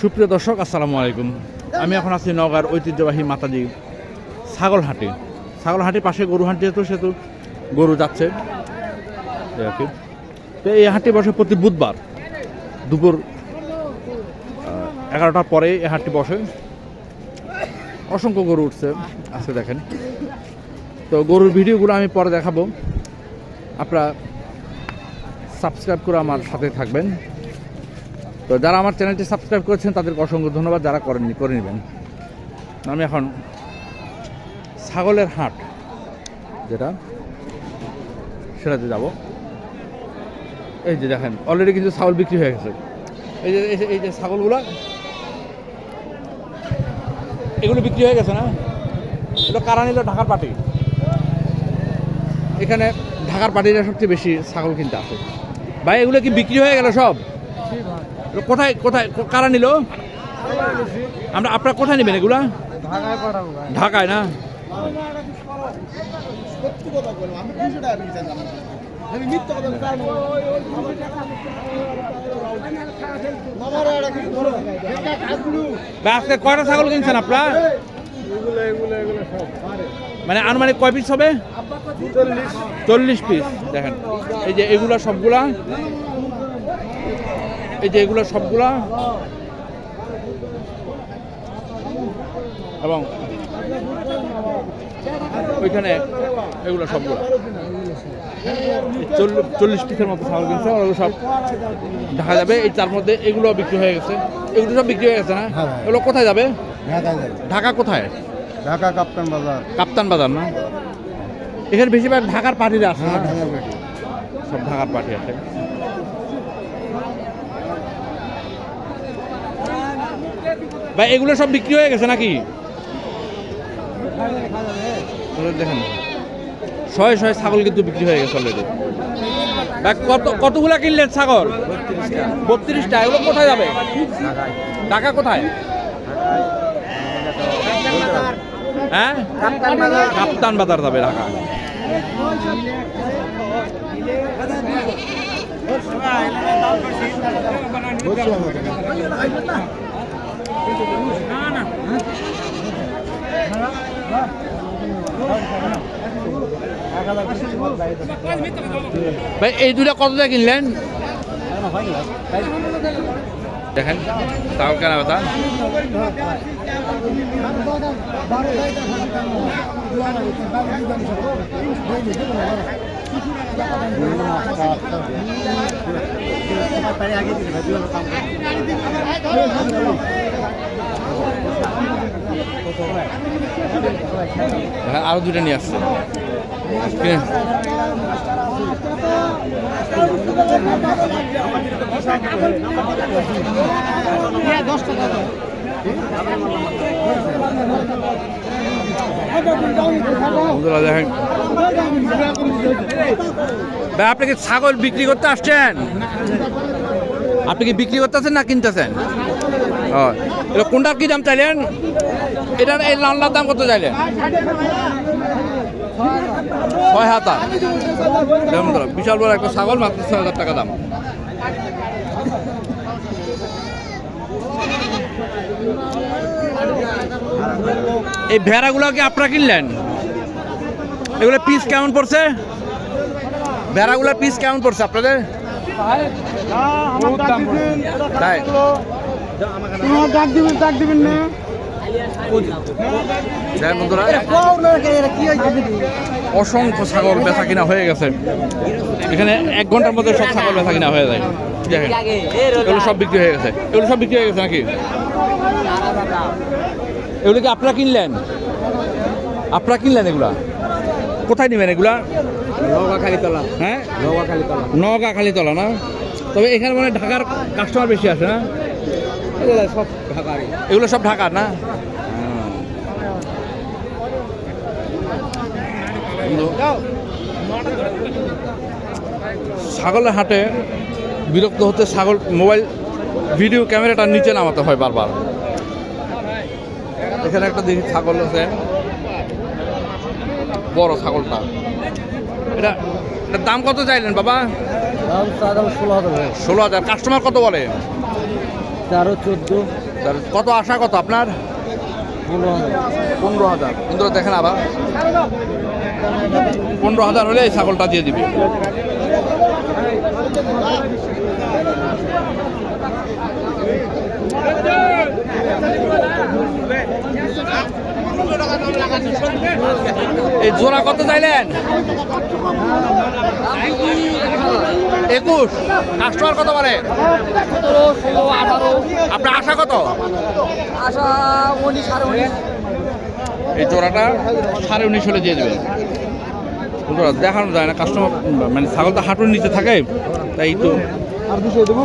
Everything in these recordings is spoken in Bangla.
সুপ্রিয় দর্শক, আসসালামু আলাইকুম। আমি এখন আছি নওগাঁর ঐতিহ্যবাহী মাতাজি ছাগলহাটি। ছাগলহাটির পাশে গরু হাঁটি যেহেতু, সেহেতু গরু যাচ্ছে। তো এই হাটটি বসে প্রতি বুধবার দুপুর এগারোটার পরে এই হাটটি বসে। অসংখ্য গরু উঠছে আজকে দেখেন। তো গরুর ভিডিওগুলো আমি পরে দেখাবো। আপনারা সাবস্ক্রাইব করে আমার সাথে থাকবেন। তো যারা আমার চ্যানেলটি সাবস্ক্রাইব করেছেন, তাদেরকে অসংখ্য ধন্যবাদ, যারা করেননি, করে নেবেন। আমি এখন ছাগলের হাট, যেটা সেটাতে যাব। এই যে দেখেন অলরেডি কিন্তু ছাগল বিক্রি হয়ে গেছে। এই যে, এই যে- ছাগলগুলো, এগুলো বিক্রি হয়ে গেছে না? এটা কারা নিল? ঢাকার পার্টি। এখানে ঢাকার পার্টিরা সবচেয়ে বেশি ছাগল কিনতে আসে। ভাই, এগুলো কি বিক্রি হয়ে গেল সব? এগুলো কোথায় কোথায় কারা নিল? আমরা, আপনারা কোথায় নেবেন এগুলা? ঢাকায় না? আজকে কয়টা ছাগল কিনছেন আপনারা? মানে আনুমানিক কয় পিস হবে। চল্লিশ পিস দেখেন, এই যে এগুলা সবগুলা। এই যে এগুলো সবগুলা। এবং ওইখানে এগুলো সবগুলা। চল্লিশ পিসের মতো ছাগল কিনছে ওগুলো সব দেখা যাবে। এই তার মধ্যে এগুলো বিক্রি হয়ে গেছে। এগুলো সব বিক্রি হয়ে গেছে না? হ্যাঁ। এগুলো কোথায় যাবে? ঢাকা ঢাকা কোথায়? ঢাকা কাপ্তান বাজার। কাপ্তান বাজার না? এখানে বেশিরভাগ ঢাকার পার্টিরা আসে হ্যাঁ সব ঢাকার পার্টি আছে। ভাই, এগুলো সব বিক্রি হয়ে গেছে নাকি? দেখেন। শয়ে শয়ে ছাগল কিন্তু বিক্রি হয়ে গেছে অলরেডি ভাই, কত, কতগুলা কিনলেন ছাগল? বত্রিশটা। এগুলো কোথায় যাবে? ঢাকা কোথায়? হ্যাঁ? বাজার যাবে ঢাকা। ভাই এই দুটা কত দিয়ে কিনলেন? দেখেন তাও কেনা কথা। দেখেন আরও দুটো নিয়ে আসছে। বন্ধুরা দেখেন। ভাই, আপনি কি ছাগল বিক্রি করতে আসছেন? আপনি কি বিক্রি করতেছেন না কিনতেছেন? এটা কোনটার কি দাম চাইলেন? এটার এই লালটার দাম কত চাইলেন? ছয় হাতা বিশাল বড় একটা ছাগল, মাত্র ছয় হাজার টাকা দাম। এই ভেড়াগুলো কি আপনারা কিনলেন? এগুলো পিস কেমন পড়ছে? ভেড়াগুলোর পিস কেমন পড়ছে আপনাদের? তাই বন্ধুরা। অসংখ্য ছাগল বেচা কিনা হয়ে গেছে। এখানে এক ঘণ্টার মধ্যে সব ছাগল বেচা কিনা হয়ে যায়। দেখেন। এগুলো সব বিক্রি হয়ে গেছে। এগুলো সব বিক্রি হয়ে গেছে নাকি? এগুলো কি আপনারা কিনলেন? আপনারা কিনলেন এগুলা? কোথায় নেবেন এগুলা? খালিতলা হ্যাঁ? নগা খালিতলা না? তবে এখানে মানে ঢাকার কাস্টমার বেশি আসে না? সব ঢাকারই। এগুলো সব ঢাকার না? ছাগলের হাটে বিরক্ত হতে ছাগল মোবাইল ভিডিও ক্যামেরাটা নিচে নামাতে হয় বারবার। এখানে একটা দেখি ছাগল আছে। বড় ছাগলটা। এটা এটার দাম কত চাইলেন বাবা? ষোলো হাজার ষোলো হাজার। কাস্টমার কত বলে? তেরো চোদ্দ। কত আশা কত আপনার? পনেরো হাজার। কিন্তু দেখেন আবার। পনেরো হাজার হলে এই ছাগলটা দিয়ে দিবে। এই জোড়া কত চাইলেন? একুশ। কাস্টমার কত বলে সতেরো আপনার আশা কত? আশা উনিশ সাড়ে উনিশ। এই জোড়াটা সাড়ে উনিশ হলে দিয়ে দেবেন। দেখানো যায় না কাস্টমার মানে ছাগলটা হাঁটুর নিচে থাকে তাই তো আর দুশো দেবো?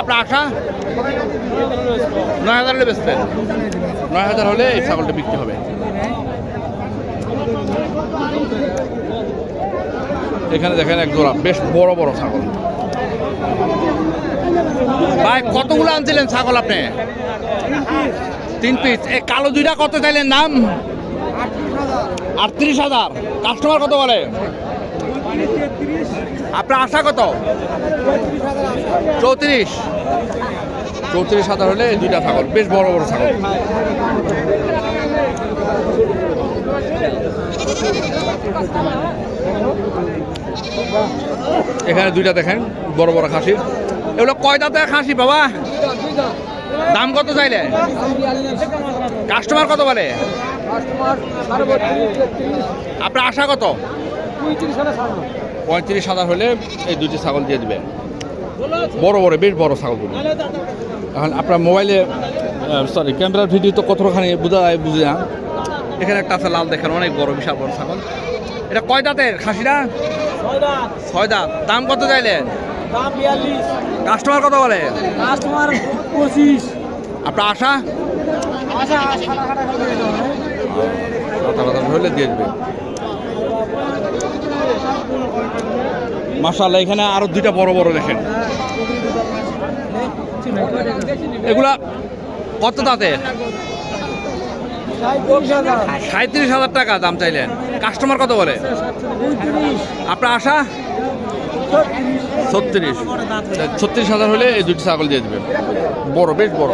আপনার আশা? নয় হাজার হলে বেচতেন। নয় হাজার হলে এই ছাগলটা বিক্রি হবে। এখানে দেখেন এক জোড়া, বেশ বড় বড় ছাগল। ভাই, কতগুলো আনছিলেন ছাগল আপনি? তিন পিস। এই কালো দুইটা কত চাইলেন দাম? আটত্রিশ হাজার। কাস্টমার কত বলে? আপনার আশা কত? চৌত্রিশ। চৌত্রিশ হাজার হলে দুইটা ছাগল, বেশ বড় বড় ছাগল। এখানে দুইটা দেখেন, বড় বড় খাসি। এগুলো কয় দাঁতের খাসি বাবা? দাম কত চাইলে? কাস্টমার কত বলে? আপনার আশা কত? পঁয়ত্রিশ হাজার হলে এই দুটি ছাগল দিয়ে দিবেন বড় বড় বেশ বড় ছাগলগুলো এখন আপনার মোবাইলে সরি ক্যামেরার ভিডিও তো কতখানি বোঝা যায় বুঝে না এখানে একটা আছে লাল দেখেন অনেক বড় বিশাল বড় ছাগল এটা কয় দাঁতের খাসিটা ছয় দাঁত দাম কত চাইলেন কাস্টমার কত বলে কাস্টমার পঁচিশ আপনার আশা আশা হলে দিয়ে দেবে মাসাল্লাহ এখানে আরও দুইটা বড় বড় দেখেন। এগুলা কত তাতে সাঁত্রিশ হাজার টাকা দাম চাইলেন। কাস্টমার কত বলে? আপনার আশা? ছত্রিশ। ছত্রিশ হাজার হলে এই দুটি ছাগল দিয়ে দেবে বড়, বেশ বড়।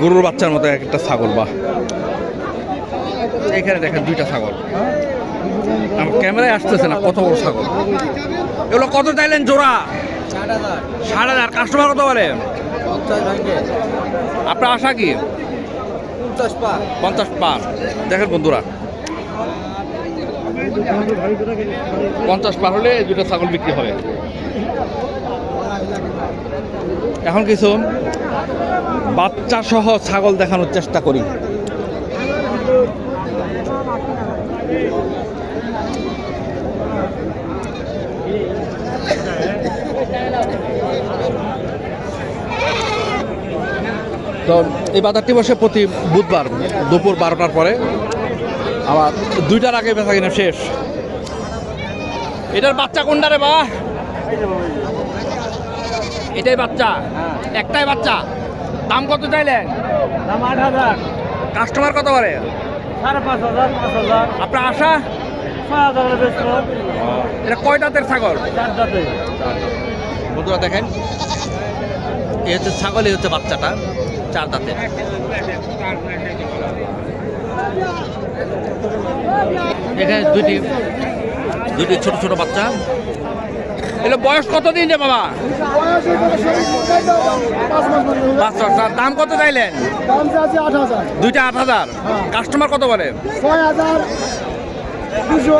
গরুর বাচ্চার মতো এক একটা ছাগল বা এখানে দেখেন দুইটা ছাগল। আমার ক্যামেরায় আসতেছে না, কত বড় ছাগল। এগুলো কত চাইলেন জোড়া? ষাট হাজার। কাস্টমার কত বলে আপনার আশা কি? পঞ্চাশ পার। দেখেন বন্ধুরা। পঞ্চাশ পার হলে দুটো ছাগল বিক্রি হবে। এখন কিছু বাচ্চা সহ ছাগল দেখানোর চেষ্টা করি। তো এই বাজারটি বসে প্রতি বুধবার দুপুর বারোটার পরে। আবার দুইটার আগে বেচা কিনা শেষ। এটার বাচ্চা কোনটা রে বা? এটাই বাচ্চা? একটাই বাচ্চা? দাম কত চাইলেন? দাম আট হাজার। কাস্টমার কত পারে সাড়ে পাঁচ হাজার পাঁচ হাজার। আপনার আশা? এটা কয় দাঁতের ছাগল? বন্ধুরা দেখেন এই হচ্ছে ছাগল এই হচ্ছে বাচ্চাটা চার দাঁতের এখানে দুইটি দুইটি ছোট ছোট বাচ্চা। এগুলো বয়স কত দিন রে বাবা? পাঁচ বছর। দাম কত চাইলেন? দুইটা আট হাজার। কাস্টমার কত বলে? ছয় হাজার দুশো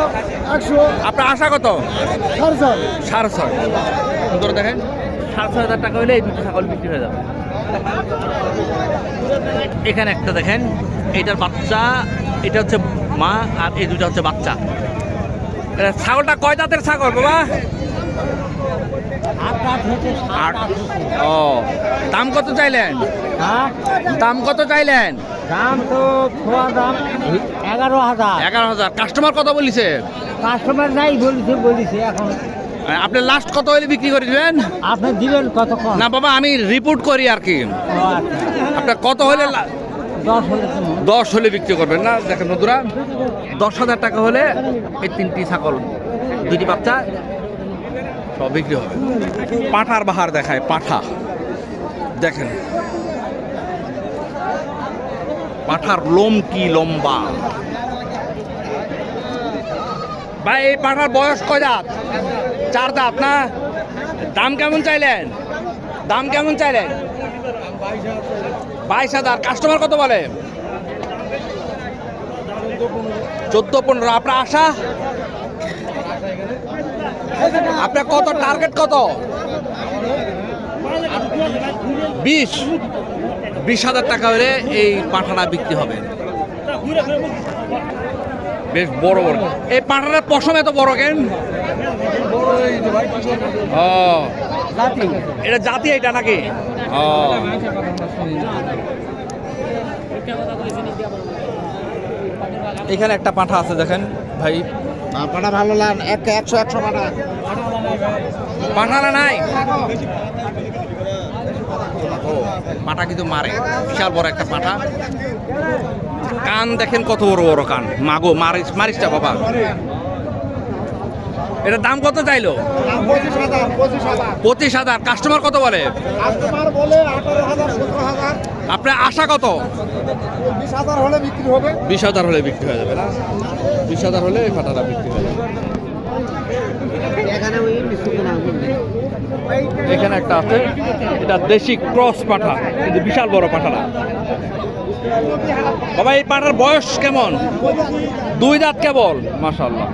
একশো আপনার আশা কত? সাড়ে ছয়। সাড়ে ছয় সুন্দর দেখেন। সাড়ে ছয় হাজার টাকা হলে এই দুটো ছাগল বিক্রি হয়ে যাবে। এখানে একটা দেখেন এটার বাচ্চা এটা হচ্ছে মা আর এই দুটো হচ্ছে বাচ্চা। এটা ছাগলটা কয় দাঁতের ছাগল বাবা? আট। ও। দাম কত চাইলেন? হ্যাঁ? দাম কত চাইলেন? দাম তো দাম এগারো হাজার। এগারো হাজার। কাস্টমার কত বলিছে? কাস্টমার নাই বলিছে বলিছে এখন। আপনি লাস্ট কত হলে বিক্রি করে দিবেন? আপনি দিবেন কতক্ষণ না বাবা আমি রিপোর্ট করি আর কি। আচ্ছা। আপনার কত হলে দশ হলে দশ হলে বিক্রি করবেন না? দেখেন বন্ধুরা দশ হাজার টাকা হলে এই তিনটি ছাগল দুটি বাচ্চা সব বিক্রি হবে। পাঠার বাহার দেখায়, পাঠা। দেখেন। পাঠার লোম কি লম্বা। ভাই, এই পাঠার বয়স কয় দাঁত? চার দাঁত না? দাম কেমন চাইলেন? দাম কেমন চাইলেন? বাইশ হাজার। কাস্টমার কত বলে? চোদ্দ পনেরো। আপনার আশা? আপনার কত? টার্গেট কত? বিশ। বিশ হাজার টাকা হলে এই পাঠাটা বিক্রি হবে। বেশ বড় বড়। এই পাঠাটার পশম এত বড় কেন? এটা জাতি এটা নাকি? এখানে একটা পাঠা আছে দেখেন ভাই। পাটা ভালো লান এক একশো একশো পাটা পাঠানা নাই? পাঠা কিন্তু মারে। বিশাল বড় একটা পাঠা কান দেখেন কত বড় বড় কান। মাগো, মারিস মারিসটা বাবা। এটার দাম কত চাইলো? পঁচিশ হাজার কাস্টমার কত বলে? আপনার আশা কত? বিশ হাজার হলে বিক্রি হয়ে যাবে না? বিশ হাজার হলে এই পাঠাটা বিক্রি হয়ে যাবে। এখানে একটা আছে। এটা দেশি ক্রস পাঠা। কিন্তু বিশাল বড় পাঠাটা। বাবা এই পাঠার বয়স কেমন? দুই দাঁত কেবল। মাশাল্লাহ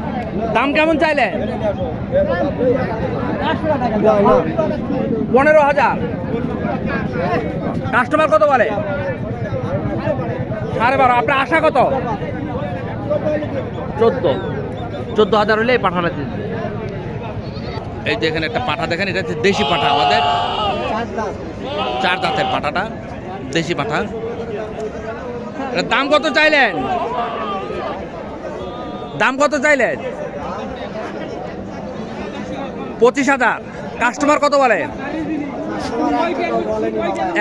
দাম কেমন চাইলেন? পনেরো হাজার। কাস্টমার কত বলে? সাড়ে বারো। আপনার আশা কত? চোদ্দ। চোদ্দ হাজার হলে পাঠানো এই। এই দেখেন একটা পাঠা দেখেন, এটা হচ্ছে দেশি পাঠা আমাদের। চার দাঁতের পাঠাটা, দেশি পাঠা। দাম কত চাইলেন? দাম কত চাইলেন? পঁচিশ হাজার। কাস্টমার কত বলে?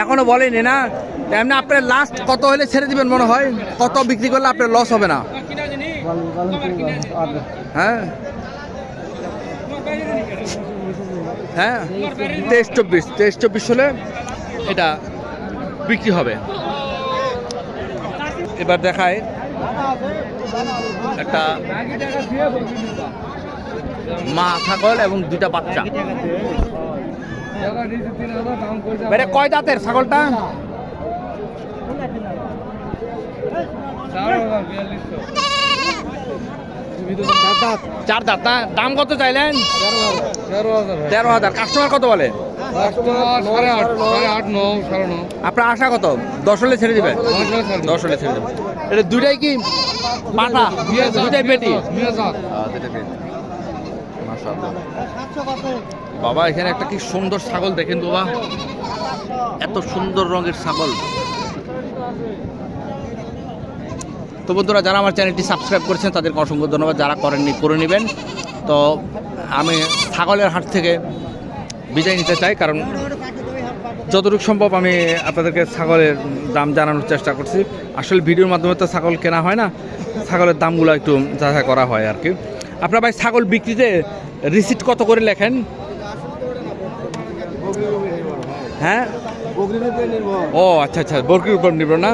এখনও বলেনি না? এমনি আপনার লাস্ট কত হলে ছেড়ে দিবেন মনে হয়? কত বিক্রি করলে আপনার লস হবে না? হ্যাঁ? হ্যাঁ? তেইশ চব্বিশ। তেইশ চব্বিশ হলে এটা বিক্রি হবে। এবার দেখায় একটা মা ছাগল এবং দুইটা বাচ্চা। কয় দাঁতের ছাগলটা? চার দাঁত। না দাম কত চাইলেন? তেরো হাজার। কাস্টমার কত বলে? আপনার আশা কত? দশ হলে ছেড়ে দিবেন। দশ হলে ছেড়ে দেবেন। এটা দুইটাই কি? পাঠা দুইটাই পেটি। বাবা, এখানে একটা কি সুন্দর ছাগল দেখেন বাবা। এত সুন্দর রঙের ছাগল। তো বন্ধুরা, যারা আমার চ্যানেলটি সাবস্ক্রাইব করেছেন, তাদেরকে অসংখ্য ধন্যবাদ। যারা করেননি, করে নেবেন। তো আমি ছাগলের হাট থেকে বিদায় নিতে চাই, কারণ যতটুকু সম্ভব আমি আপনাদেরকে ছাগলের দাম জানানোর চেষ্টা করছি। আসলে ভিডিওর মাধ্যমে তো ছাগল কেনা হয় না, ছাগলের দামগুলো একটু যাচাই করা হয় আর কি। আপনার ভাই, ছাগল বিক্রিতে রিসিট কত করে লেখেন? হ্যাঁ? ও আচ্ছা আচ্ছা বর্গির উপর নির্ভর না?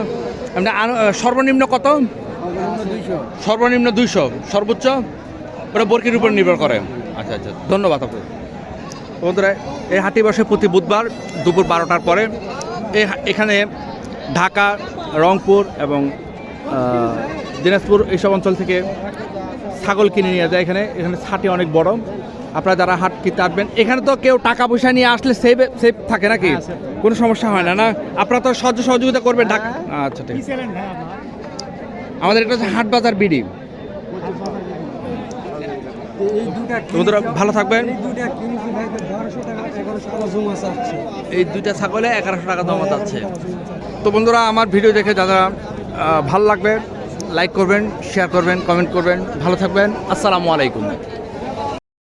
সর্বনিম্ন কত? সর্বনিম্ন দুইশো, সর্বোচ্চ? ওটা বর্গির উপর নির্ভর করে। আচ্ছা আচ্ছা ধন্যবাদ আপনাকে। বন্ধুরা, এই হাটি বসে প্রতি বুধবার দুপুর বারোটার পরে এখানে ঢাকা, রংপুর এবং দিনাজপুর এইসব অঞ্চল থেকে ছাগল কিনে নিয়ে যায়। এখানে এখানে ছাটি অনেক বড়। আপনারা যারা হাট কিনতে আসবেন এখানে তো কেউ টাকা পয়সা নিয়ে আসলে সেভ সেভ থাকে নাকি? কোনো সমস্যা হয় না না? আপনারা তো সহ্য সহযোগিতা করবেন আচ্ছা ঠিক আমাদের এটা হচ্ছে হাট বাজার বিডি। ভালো থাকবেন। এই দুইটা ছাগলে এগারোশো টাকা জমা যাচ্ছে তো বন্ধুরা আমার ভিডিও দেখে যারা ভালো লাগবে লাইক করবেন শেয়ার করবেন কমেন্ট করবেন। ভালো থাকবেন। আসসালামু আলাইকুম।